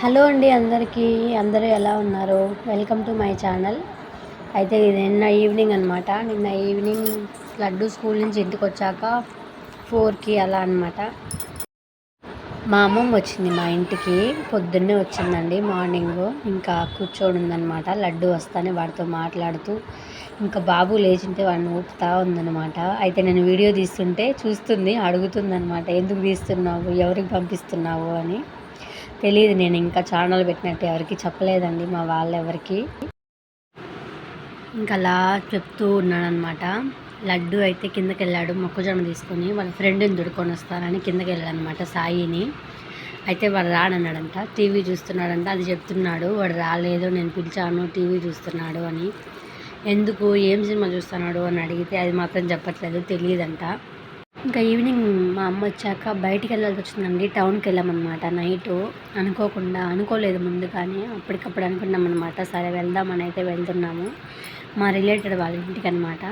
Hello అండి అందరికీ. అందరూ ఎలా ఉన్నారు? Welcome to my channel. అయితే ఇది నిన్న ఈవినింగ్ అనమాట నిన్న ఈవినింగ్ లడ్డు స్కూల్ నుంచి ఇంటికి వచ్చాక ఫోర్కి అలా అనమాట మా అమ్మమ్మ వచ్చింది మా ఇంటికి. పొద్దున్నే వచ్చిందండి మార్నింగ్. ఇంకా కూర్చొని ఉందనమాట లడ్డు వస్తానే వాడితో మాట్లాడుతూ. ఇంకా బాబు లేచింటే వాడిని ఊపుతా ఉందనమాట అయితే నేను వీడియో తీస్తుంటే చూస్తుంది అడుగుతుందనమాట ఎందుకు తీస్తున్నావు? ఎవరికి పంపిస్తున్నావు? అని. తెలియదు నేను ఇంకా ఛానల్ పెట్టినట్టు ఎవరికి చెప్పలేదండి మా వాళ్ళ ఎవరికి ఇంకా అలా చెప్తూ ఉన్నాడనమాట లడ్డు అయితే కిందకి వెళ్ళాడు మొక్కజొన్న తీసుకొని వాళ్ళ ఫ్రెండ్ని దుడుకొని వస్తానని కిందకి వెళ్ళాడు అనమాట సాయిని. అయితే వాడు రాడన్నాడంట టీవీ చూస్తున్నాడంట అది చెప్తున్నాడు వాడు రాలేదు నేను పిలిచాను టీవీ చూస్తున్నాడు అని. ఎందుకు ఏం సినిమా చూస్తున్నాడు అని అడిగితే అది మాత్రం చెప్పట్లేదు తెలియదంట. ఇంకా ఈవినింగ్ మా అమ్మ వచ్చాక బయటికి వెళ్ళాల్సి వచ్చిందండి. టౌన్కి వెళ్ళామన్నమాట. నైట్ అనుకోకుండా అనుకోలేదు ముందుగానే. అప్పటికప్పుడు అనుకున్నాం అనమాట సరే వెళ్దామని అయితే వెళ్తున్నాము. మా రిలేటెడ్ వాళ్ళ ఇంటికి అనమాట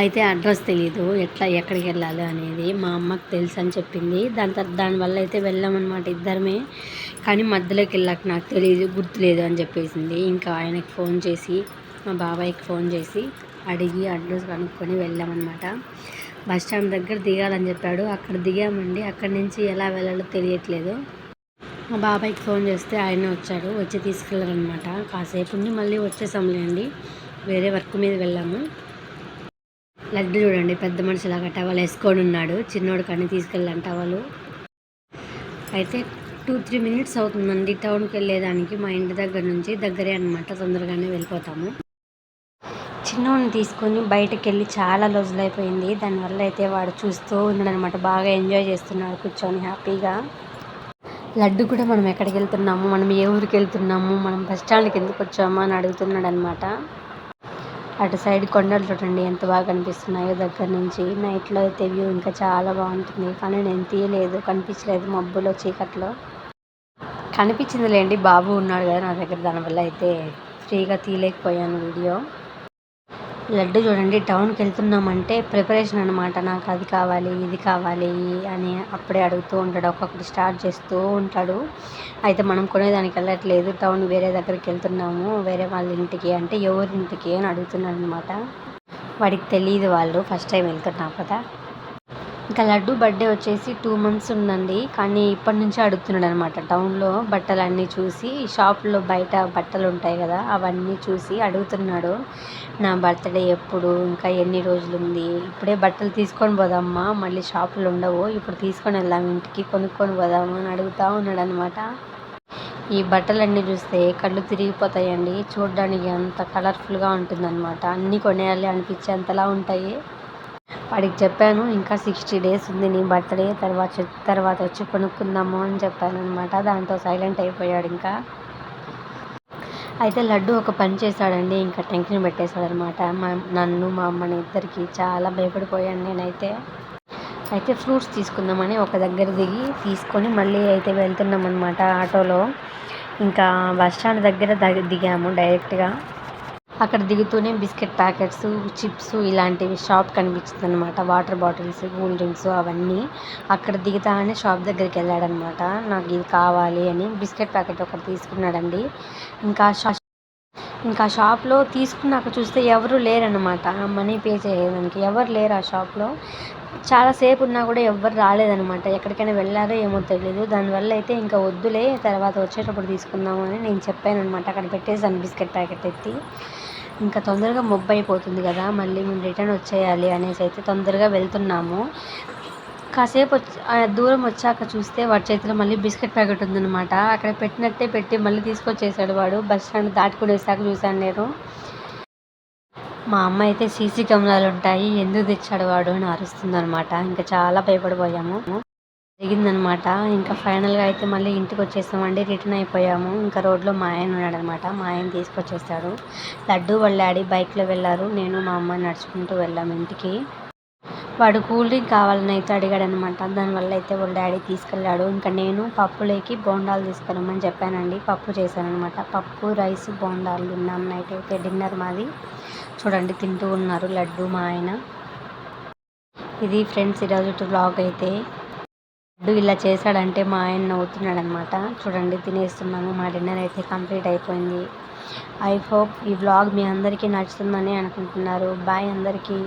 అయితే అడ్రస్ తెలియదు ఎట్లా ఎక్కడికి వెళ్ళాలి అనేది మా అమ్మకు తెలుసు అని చెప్పింది. దాని తర్వాత దానివల్ల అయితే వెళ్ళామన్నమాట ఇద్దరమే. కానీ మధ్యలోకి వెళ్ళాక నాకు తెలియదు గుర్తులేదు అని చెప్పేసింది. ఇంకా ఆయనకి ఫోన్ చేసి మా బాబాయ్కి ఫోన్ చేసి అడిగి అడ్రస్ కనుక్కొని వెళ్ళామన్నమాట. బస్ స్టాండ్ దగ్గర దిగాలని చెప్పాడు. అక్కడ దిగామండి. అక్కడి నుంచి ఎలా వెళ్ళాలో తెలియట్లేదు. మా బాబాయ్కి ఫోన్ చేస్తే ఆయన వచ్చాడు. వచ్చి తీసుకెళ్ళారనమాట కాసేపు ఉండి మళ్ళీ వచ్చేసాంలేండి. వేరే వర్క్ మీద వెళ్ళాము. లడ్డు చూడండి. పెద్ద మనిషిలాగా టవల్ వేసుకొని ఉన్నాడు. చిన్నోడు కానీ తీసుకెళ్ళాను టవలు అయితే టూ త్రీ మినిట్స్ అవుతుందండి. టౌన్కి వెళ్ళేదానికి మా ఇంటి దగ్గర నుంచి దగ్గరే అనమాట తొందరగానే వెళ్ళిపోతాము. చిన్నోడిని తీసుకొని బయటకు వెళ్ళి చాలా రోజులైపోయింది దానివల్ల అయితే వాడు చూస్తూ ఉన్నాడు అనమాట బాగా ఎంజాయ్ చేస్తున్నాడు. కూర్చొని హ్యాపీగా. లడ్డు కూడా మనం ఎక్కడికి వెళ్తున్నాము? మనం ఏ ఊరికి వెళ్తున్నాము? మనం బస్ స్టాండ్కి ఎందుకు వచ్చాము? అని అడుగుతున్నాడు అనమాట అటు సైడ్ కొండలు చూడండి ఎంత బాగా కనిపిస్తున్నాయో దగ్గర నుంచి. నైట్లో అయితే వ్యూ ఇంకా చాలా బాగుంటుంది. కానీ నేను తీయలేదు. కనిపించలేదు మబ్బులో చీకట్లో. కనిపించిందిలేండి. బాబు ఉన్నాడు కదా నా దగ్గర. దానివల్ల అయితే ఫ్రీగా తీయలేకపోయాను వీడియో. లడ్డు చూడండి టౌన్కి వెళ్తున్నామంటే ప్రిపరేషన్ అనమాట నాకు అది కావాలి ఇది కావాలి అని అప్పుడే అడుగుతూ ఉంటాడు. ఒక్కొక్కటి స్టార్ట్ చేస్తూ ఉంటాడు. అయితే మనం కొనేదానికి వెళ్ళట్లేదు. టౌన్ వేరే దగ్గరికి వెళ్తున్నాము. వేరే వాళ్ళ ఇంటికి అంటే ఎవరింటికి అని అడుగుతున్నాడు అనమాట వాడికి తెలియదు వాళ్ళు. ఫస్ట్ టైం వెళ్తున్నాం కదా. ఇంకా లడ్డు బర్త్డే వచ్చేసి టూ మంత్స్ ఉందండి. కానీ ఇప్పటి నుంచే అడుగుతున్నాడు అనమాట టౌన్లో బట్టలన్నీ చూసి షాప్లో బయట బట్టలు ఉంటాయి కదా అవన్నీ చూసి అడుగుతున్నాడు. నా బర్త్డే ఎప్పుడు ఇంకా ఎన్ని రోజులు ఉంది? ఇప్పుడే బట్టలు తీసుకొని పోదామా? మళ్ళీ షాపులు ఉండవు. ఇప్పుడు తీసుకొని వెళ్దాం ఇంటికి కొనుక్కొని పోదాము అని అడుగుతూ ఉన్నాడు అనమాట ఈ బట్టలన్నీ చూస్తే కళ్ళు తిరిగిపోతాయండి. చూడడానికి అంత కలర్ఫుల్గా ఉంటుందన్నమాట. అన్నీ కొనేయాలి అనిపించేంతలా ఉంటాయి. వాడికి చెప్పాను ఇంకా సిక్స్టీ డేస్ ఉంది నీ బర్త్డే తర్వాత తర్వాత వచ్చి కొనుక్కుందాము అని చెప్పాను అనమాట దాంతో సైలెంట్ అయిపోయాడు ఇంకా. అయితే లడ్డు ఒక పని చేశాడండి ఇంకా టెన్షన్ పెట్టేశాడనమాట మా నన్ను మా అమ్మని ఇద్దరికి చాలా భయపడిపోయాను నేనైతే. అయితే ఫ్రూట్స్ తీసుకుందామని ఒక దగ్గర దిగి తీసుకొని మళ్ళీ అయితే వెళ్తున్నాం అనమాట ఆటోలో. ఇంకా బస్ స్టాండ్ దగ్గర దిగాము డైరెక్ట్గా. అక్కడ దిగుతూనే బిస్కెట్ ప్యాకెట్స్ చిప్స్ ఇలాంటివి షాప్ కనిపించింది అనమాట వాటర్ బాటిల్స్ కూల్ డ్రింక్స్ అవన్నీ అక్కడ దిగుతానే షాప్ దగ్గరికి వెళ్ళాడనమాట నాకు ఇది కావాలి అని బిస్కెట్ ప్యాకెట్ ఒకటి తీసుకున్నాడండి. ఇంకా షా ఇంకా షాప్లో తీసుకున్నాక చూస్తే ఎవరు లేరనమాట మనీ పే చేయడానికి ఎవరు లేరు ఆ షాప్లో. చాలాసేపు ఉన్నా కూడా ఎవ్వరు రాలేదనమాట ఎక్కడికైనా వెళ్ళారో ఏమో తెలియదు దానివల్ల అయితే ఇంకా వద్దులే తర్వాత వచ్చేటప్పుడు తీసుకుందాము అని నేను చెప్పాను అనమాట అక్కడ పెట్టేసాను బిస్కెట్ ప్యాకెట్ ఎత్తి. ఇంకా తొందరగా మొబ్బు అయిపోతుంది కదా మళ్ళీ మేము రిటర్న్ వచ్చేయాలి అనేసి అయితే తొందరగా వెళ్తున్నాము. కాసేపు వచ్చి దూరం వచ్చాక చూస్తే వాడి చేతిలో మళ్ళీ బిస్కెట్ ప్యాకెట్ ఉందన్నమాట. అక్కడ పెట్టినట్టే పెట్టి మళ్ళీ తీసుకొచ్చేసాడు వాడు. బస్ స్టాండ్ దాటుకునేసాక చూశాను నేను. మా అమ్మ అయితే సీసీ కెమెరాలు ఉంటాయి ఎందుకు తెచ్చాడు వాడు అని అరుస్తుంది అనమాట ఇంకా చాలా భయపడిపోయాము. జరిగిందనమాట ఇంకా ఫైనల్గా అయితే మళ్ళీ ఇంటికి వచ్చేసామండి రిటర్న్ అయిపోయాము. ఇంకా రోడ్లో మా ఆయన ఉన్నాడనమాట మా ఆయన తీసుకొచ్చేసాడు. లడ్డు వాళ్ళ డాడీ బైక్లో వెళ్ళారు. నేను మా అమ్మ నడుచుకుంటూ వెళ్ళాము ఇంటికి. వాడు కూల్ డ్రింక్ కావాలని అయితే అడిగాడనమాట. దానివల్ల అయితే వాళ్ళ డాడీ తీసుకెళ్ళాడు. ఇంకా నేను పప్పులోకి బోండాలు తీసుకురమ్మని చెప్పానండి. పప్పు చేశానమాట పప్పు రైస్ బోండాలు తిన్నాం నైట్ అయితే. డిన్నర్ మాది. చూడండి తింటూ ఉన్నారు లడ్డు మా ఆయన. ఇది ఫ్రెండ్స్ ఈరోజు వ్లాగ్ అయితే. లడ్డు ఇలా చేశాడంటే మా ఆయన నవ్వుతున్నాడు అనమాట చూడండి తినేస్తున్నాము. మా డిన్నర్ అయితే కంప్లీట్ అయిపోయింది. ఐ హోప్ ఈ వ్లాగ్ మీ అందరికీ నచ్చుతుందని అనుకుంటున్నారు. బాయ్ అందరికీ.